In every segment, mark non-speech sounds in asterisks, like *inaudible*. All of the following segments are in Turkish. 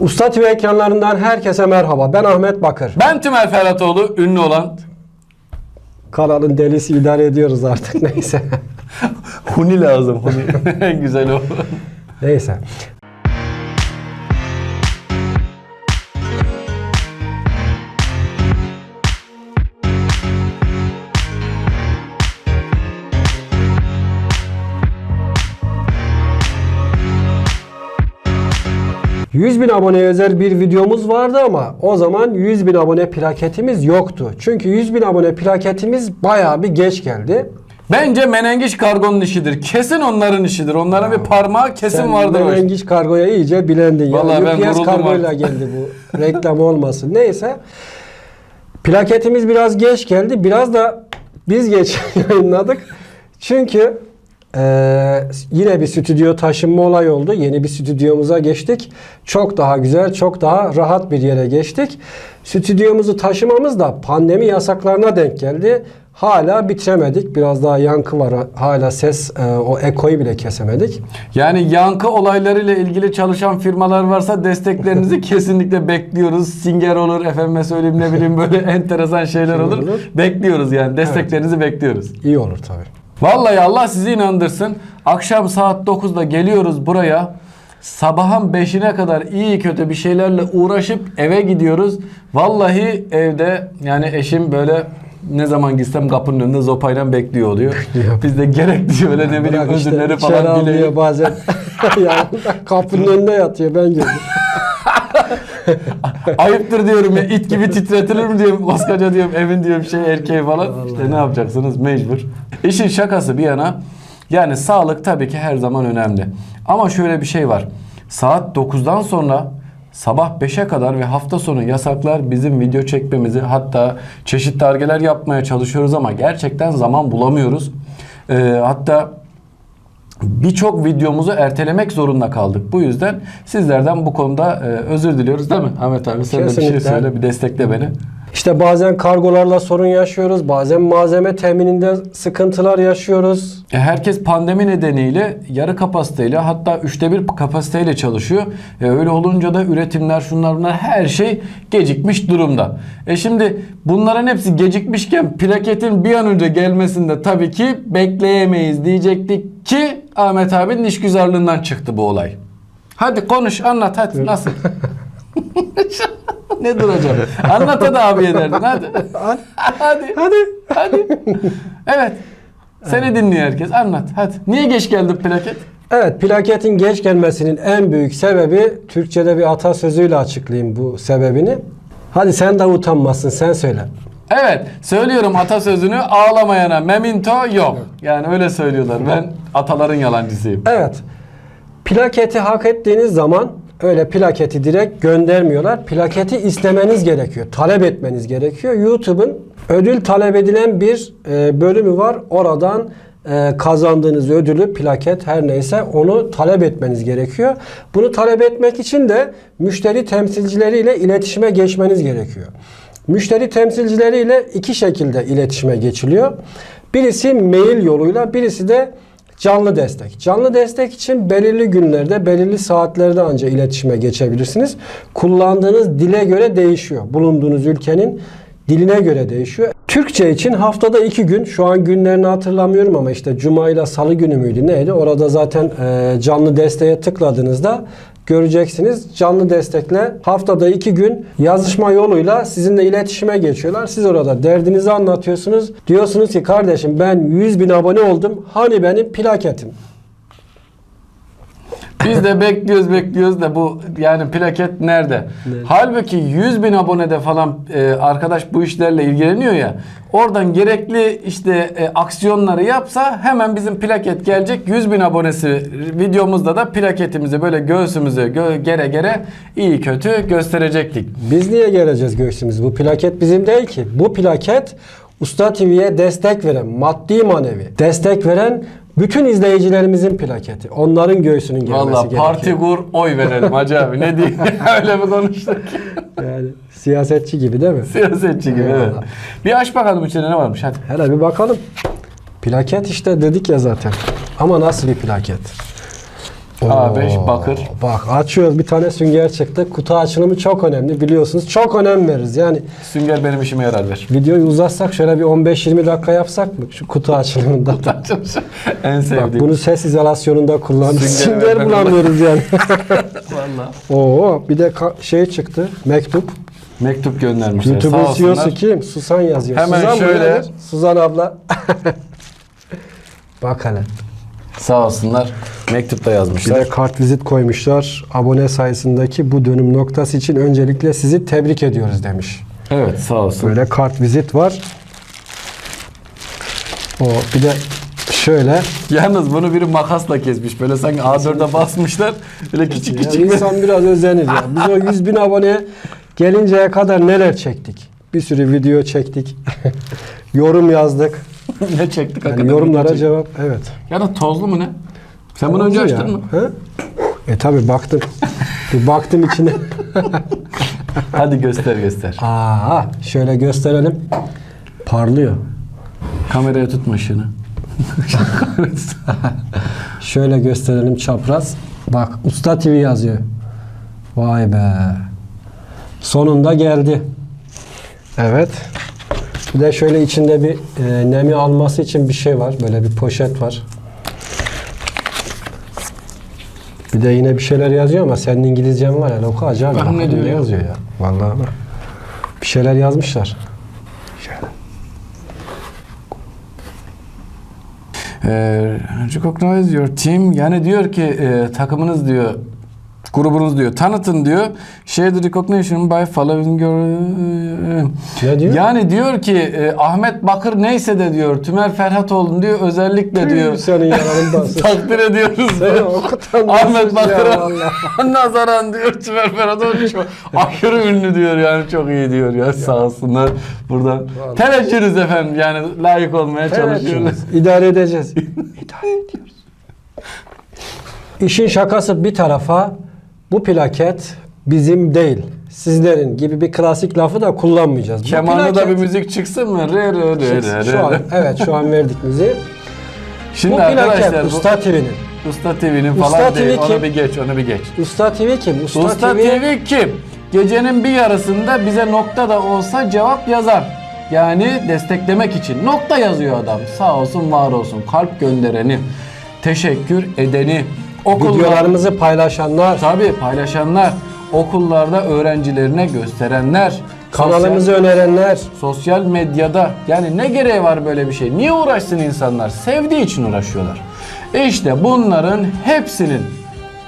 Usta TV ekranlarından herkese merhaba. Ben Ahmet Bakır. Ben Tümer Ferhatoğlu, ünlü olan Kanalın delisi idare ediyoruz artık *laughs* neyse. Huni lazım. Huni. *laughs* güzel o. neyse. ...100 bin aboneye özel bir videomuz vardı ama o zaman 100 bin abone plaketimiz yoktu. Çünkü 100 bin abone plaketimiz bayağı bir geç geldi. Bence menengiş kargonun işidir. Kesin onların işidir. Onların bir parmağı kesin Sen vardır o kargoya iyice bilendin. ya. Vallahi ben UPS vuruldum kargoyla artık. geldi bu. Reklam olmasın. Neyse. Plaketimiz biraz geç geldi. Biraz da biz geç *laughs* yayınladık. Çünkü eee, yine bir stüdyo taşınma olayı oldu. Yeni bir stüdyomuza geçtik. Çok daha güzel, çok daha rahat bir yere geçtik. Stüdyomuzu taşımamız da pandemi yasaklarına denk geldi. Hala bitiremedik. Biraz daha yankı var. Hala ses, eee, o ekoyu bile kesemedik. Yani yankı olaylarıyla ilgili çalışan firmalar varsa desteklerinizi *laughs* kesinlikle bekliyoruz. Singer olur, efendime söyleyeyim ne bileyim böyle *laughs* enteresan şeyler olur. olur. Bekliyoruz yani. Desteklerinizi bekliyoruz. İyi olur tabii. Vallahi Allah sizi inandırsın. Akşam saat 9'da geliyoruz buraya. Sabahın 5'ine kadar iyi kötü bir şeylerle uğraşıp eve gidiyoruz. Vallahi evde yani eşim böyle ne zaman gitsem kapının önünde zopayla bekliyor oluyor. Biz de gerekli böyle ne bileyim Bırak işte, özürleri içeri falan almıyor dileyelim. bazen. *laughs* *laughs* yani kapının önünde yatıyor ben gördüm. *laughs* Ayıptır diyorum ya it gibi titretilir mi diyorum koskoca diyorum evin diyorum şey erkeği falan. İşte ne yapacaksınız mecbur. İşin şakası bir yana yani sağlık tabii ki her zaman önemli. Ama şöyle bir şey var. Saat 9'dan sonra sabah 5'e kadar ve hafta sonu yasaklar bizim video çekmemizi hatta çeşitli argeler yapmaya çalışıyoruz ama gerçekten zaman bulamıyoruz. Ee, hatta birçok videomuzu ertelemek zorunda kaldık. Bu yüzden sizlerden bu konuda e, özür diliyoruz değil mi Ahmet abi? Sen de bir şey söyle, bir destekle beni. İşte bazen kargolarla sorun yaşıyoruz. Bazen malzeme temininde sıkıntılar yaşıyoruz. E, herkes pandemi nedeniyle yarı kapasiteyle hatta üçte bir kapasiteyle çalışıyor. E, öyle olunca da üretimler şunlar bunlar her şey gecikmiş durumda. E şimdi bunların hepsi gecikmişken plaketin bir an önce gelmesinde tabii ki bekleyemeyiz diyecektik ki Ahmet abinin işgüzarlığından çıktı bu olay. Hadi konuş anlat hadi nasıl? *laughs* ne duracağım? Anlat hadi abiye derdin hadi. hadi. Hadi. Hadi. Evet. Seni dinliyor herkes. Anlat. Hadi. Niye geç geldi plaket? Evet plaketin geç gelmesinin en büyük sebebi Türkçe'de bir atasözüyle açıklayayım bu sebebini. Hadi sen de utanmasın sen söyle. Evet. Söylüyorum atasözünü ağlamayana memento yok. Yani öyle söylüyorlar. Ben ataların yalancısıyım. Evet. Plaketi hak ettiğiniz zaman öyle plaketi direkt göndermiyorlar. Plaketi istemeniz gerekiyor. Talep etmeniz gerekiyor. YouTube'un ödül talep edilen bir e, bölümü var. Oradan e, kazandığınız ödülü, plaket her neyse onu talep etmeniz gerekiyor. Bunu talep etmek için de müşteri temsilcileriyle iletişime geçmeniz gerekiyor. Müşteri temsilcileriyle iki şekilde iletişime geçiliyor. Birisi mail yoluyla, birisi de Canlı destek. Canlı destek için belirli günlerde, belirli saatlerde ancak iletişime geçebilirsiniz. Kullandığınız dile göre değişiyor. Bulunduğunuz ülkenin diline göre değişiyor. Türkçe için haftada iki gün, şu an günlerini hatırlamıyorum ama işte Cuma ile Salı günü müydü neydi? Orada zaten canlı desteğe tıkladığınızda göreceksiniz. Canlı destekle haftada iki gün yazışma yoluyla sizinle iletişime geçiyorlar. Siz orada derdinizi anlatıyorsunuz. Diyorsunuz ki kardeşim ben 100 bin abone oldum. Hani benim plaketim? Biz de bekliyoruz bekliyoruz da bu yani plaket nerede? Halbuki 100 bin abonede falan e, arkadaş bu işlerle ilgileniyor ya. Oradan gerekli işte e, aksiyonları yapsa hemen bizim plaket gelecek. 100 bin abonesi videomuzda da plaketimizi böyle göğsümüzü gö- gere gere iyi kötü gösterecektik. Biz niye geleceğiz göğsümüz? Bu plaket bizim değil ki. Bu plaket Usta TV'ye destek veren, maddi manevi destek veren bütün izleyicilerimizin plaketi. Onların göğsünün gelmesi Valla gerekiyor. parti kur oy verelim hacı abi ne diyeyim *laughs* *laughs* öyle mi konuştuk? Yani siyasetçi gibi değil mi? Siyasetçi gibi evet. Eyvallah. Bir aç bakalım içinde ne varmış hadi. Hele bir bakalım. Plaket işte dedik ya zaten. Ama nasıl bir plaket? A5 Oo, bakır. Bak açıyoruz bir tane sünger çıktı. Kutu açılımı çok önemli biliyorsunuz. Çok önem veririz. Yani Sünger benim işime yarar ver. videoyu uzatsak şöyle bir 15-20 dakika yapsak mı şu kutu açılımında? en Bak sevdiğim. bunu ses izolasyonunda kullandık. Sünger Sünger bulamıyoruz yani. *laughs* Vallahi. Oo bir de şey çıktı. Mektup. Mektup göndermişler. YouTube'un CEO'su kim? Susan yazıyor. Hemen Suzan şöyle-? Suzan abla. *laughs* Bak hele. Sağ olsunlar. Mektup da Bir yazmışlar. de kartvizit koymuşlar. Abone sayısındaki bu dönüm noktası için öncelikle sizi tebrik ediyoruz demiş. Evet sağ olsun. Böyle kartvizit var. O bir de şöyle Yalnız bunu biri makasla kesmiş. Böyle sanki A4'e basmışlar. Böyle küçük küçük. insan biraz özenir ya. Biz o 100 bin aboneye gelinceye kadar neler çektik? Bir sürü video çektik. *laughs* Yorum yazdık. *laughs* ne çektik Yani yorumlara çektik. cevap. Evet. Ya da tozlu mu ne? Sen bunu önce ya. açtın mı? He? E tabi baktım. bir baktım içine. *laughs* Hadi göster göster. Aa, şöyle gösterelim. Parlıyor. Kameraya tutma ışığını. *laughs* Şöyle gösterelim çapraz. Bak Usta TV yazıyor. Vay be. Sonunda geldi. Evet. Bir de şöyle içinde bir e, nemi alması için bir şey var. Böyle bir poşet var. Bir de yine bir şeyler yazıyor ama senin İngilizcen var ya. Oku acaba. Bak ne diyor ya? yazıyor ya. Vallahi bak. Bir şeyler yazmışlar. Şöyle. Ee, recognize your team. Yani diyor ki e, takımınız diyor grubunuz diyor tanıtın diyor. Share the recognition by following your... Diyor? Yani diyor ki e, Ahmet Bakır neyse de diyor Tümer Ferhatoğlu diyor özellikle diyor Senin yalanından *laughs* takdir ediyoruz okutan Ahmet ya Bakır'a *laughs* nazaran diyor Tümer Ferhatoğlu çok *laughs* aşırı ünlü diyor yani çok iyi diyor ya sağ olsunlar buradan. Teveccühünüz efendim yani layık olmaya çalışıyoruz. İdare edeceğiz. idare ediyoruz. İşin şakası bir tarafa bu plaket bizim değil. Sizlerin gibi bir klasik lafı da kullanmayacağız. Kemanlı da bir müzik çıksın mı? Re re re re re. Şu an, evet şu an verdik müziği. Şimdi bu arkadaşlar Usta TV'nin. Usta TV'nin Usta falan TV değil. Onu kim? bir geç, onu bir geç. Usta TV kim? Usta, Usta TV, TV kim? Gecenin bir yarısında bize nokta da olsa cevap yazar. Yani desteklemek için. Nokta yazıyor adam. Sağ olsun var olsun. Kalp göndereni, teşekkür edeni, okullar, videolarımızı paylaşanlar, tabii paylaşanlar, okullarda öğrencilerine gösterenler, kanalımızı önerenler. sosyal medyada yani ne gereği var böyle bir şey? Niye uğraşsın insanlar? Sevdiği için uğraşıyorlar. İşte bunların hepsinin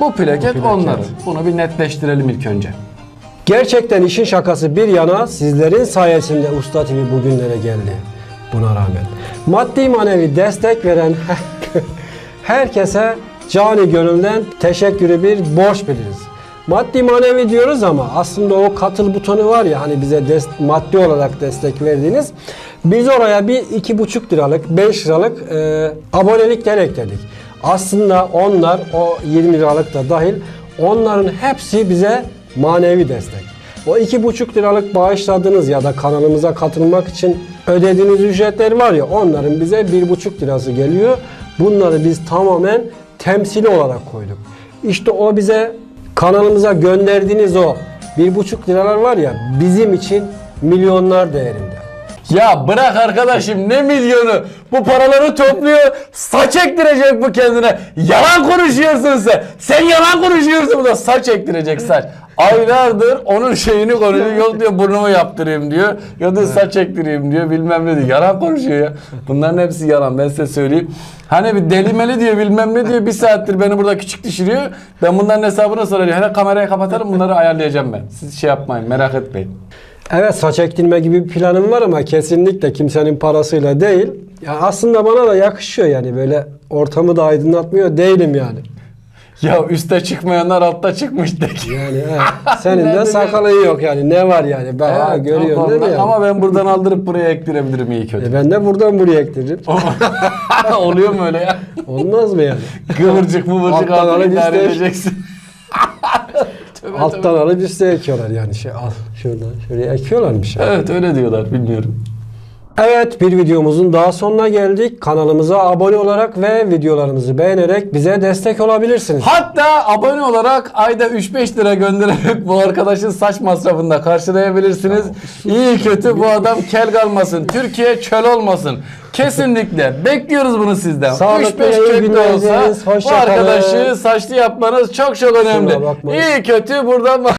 bu plaket, plaket. onların. Bunu bir netleştirelim ilk önce. Gerçekten işin şakası bir yana sizlerin sayesinde Usta TV bugünlere geldi. Buna rağmen. Maddi manevi destek veren *laughs* herkese cani gönülden teşekkürü bir borç biliriz. Maddi manevi diyoruz ama aslında o katıl butonu var ya hani bize des- maddi olarak destek verdiğiniz biz oraya bir iki buçuk liralık 5 liralık e, abonelikten ekledik. Aslında onlar o 20 liralık da dahil onların hepsi bize manevi destek. O iki buçuk liralık bağışladığınız ya da kanalımıza katılmak için ödediğiniz ücretler var ya onların bize bir buçuk lirası geliyor. Bunları biz tamamen temsili olarak koyduk. İşte o bize kanalımıza gönderdiğiniz o bir buçuk liralar var ya bizim için milyonlar değerinde. Ya bırak arkadaşım ne milyonu? Bu paraları topluyor, saç ektirecek bu kendine. Yalan konuşuyorsun sen. Sen yalan konuşuyorsun bu da saç ektirecek saç. Aylardır onun şeyini konuşuyor. Yok diyor burnumu yaptırayım diyor. Ya da saç ektireyim diyor. Bilmem ne diyor. Yalan konuşuyor ya. Bunların hepsi yalan ben size söyleyeyim. Hani bir delimeli diyor bilmem ne diyor. Bir saattir beni burada küçük düşürüyor. Ben bunların hesabını sorarım. Hele kamerayı kapatalım bunları ayarlayacağım ben. Siz şey yapmayın merak etmeyin. Evet saç ektirme gibi bir planım var ama kesinlikle kimsenin parasıyla değil. Ya aslında bana da yakışıyor yani böyle ortamı da aydınlatmıyor değilim yani. Ya üste çıkmayanlar altta çıkmış de ki. Yani evet. *laughs* Senin de sakalın yok yani ne var yani ben ha, Evet, görüyorsun yok değil mi yani? Ama ben buradan aldırıp buraya ektirebilirim iyi kötü. E ben de buradan buraya ektiririm. *laughs* Oluyor mu öyle ya? Olmaz mı yani? Kıvırcık mıvırcık alıp idare edeceksin. Tövbe Alttan tövbe. alıp üste ekiyorlar yani şey al şuradan şuraya ekiyorlarmış yani. Evet öyle diyorlar bilmiyorum. Evet bir videomuzun daha sonuna geldik. Kanalımıza abone olarak ve videolarımızı beğenerek bize destek olabilirsiniz. Hatta abone olarak ayda 3-5 lira göndererek bu arkadaşın saç masrafını da karşılayabilirsiniz. İyi kötü bu adam kel kalmasın. Türkiye çöl olmasın. Kesinlikle. Bekliyoruz bunu sizden. Sağlıklı 3-5 iyi kök de olsa bu arkadaşı saçlı yapmanız çok çok önemli. İyi kötü buradan